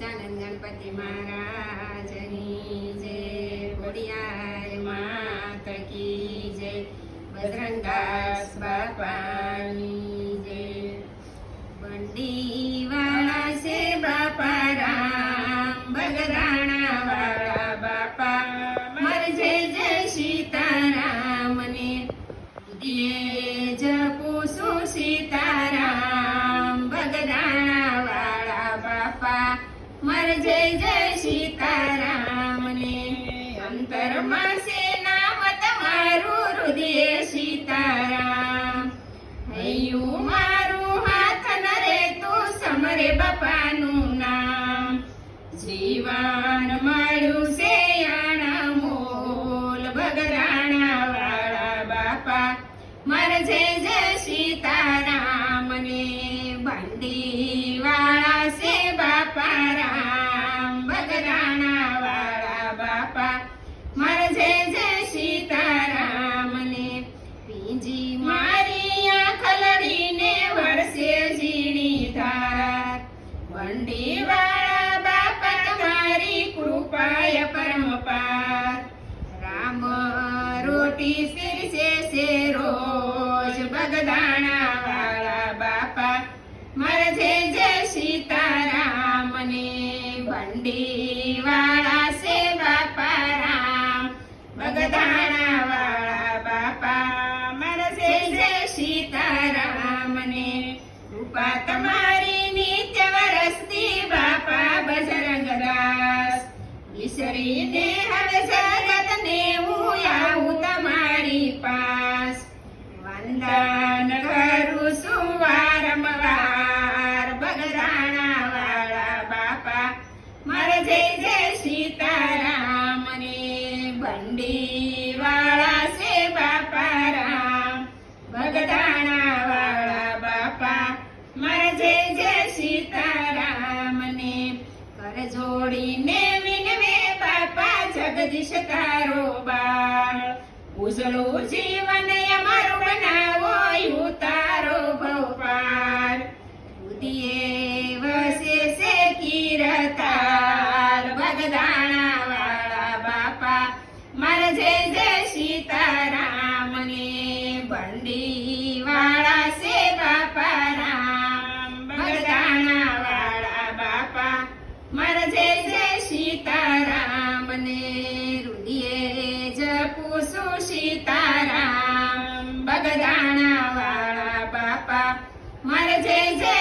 સચ્ચાનંદ ગણપતિ મહારાજની જય ખોડિયાર માત કી જય. બજરંગદાસ બાપાની જય. બંડી વાળા છે બાપા. રામ બગરાણા વાળા બાપા મરજે જય સીતારામ ને દિયે જપું છું બાપા જય જય સીતારામને. અંતરમાં છે નામ તમારું હૃદય સીતારામ. હૈયું મારું હાથ ન રે તું સમરે બાપાનું નામ. જીવાન મળ્યું છે યાણા મોલ, ભગરાણા વાળા બાપા. મર જય જય સીતારામને. બંડી મારી આંખ લડીને વરસે ઝીણી ધાર. વંડી વાળા બાપા તમારી કૃપાય પરમ પાર. રામ રોટી શિરશે છે રોજ બગદાણા વાળા બાપા. મરજે જય સીતારામ ને બંડી વાળા વંદન કરું છું વારંવાર. બગદાણા વાળા બાપા, મારે જય જય સીતારામને. બંડી વાળા છે બાપા બાપા, મારે જય જય સીતારામ કર જોડીને વિનવે બાપા, જગદીશ તારો બાળ. ઉજળું જીવન અમારું જય સીતારામ ને રુદિયે જપું છું સીતારામ બગદાણા વાળા બાપા મારે જય જય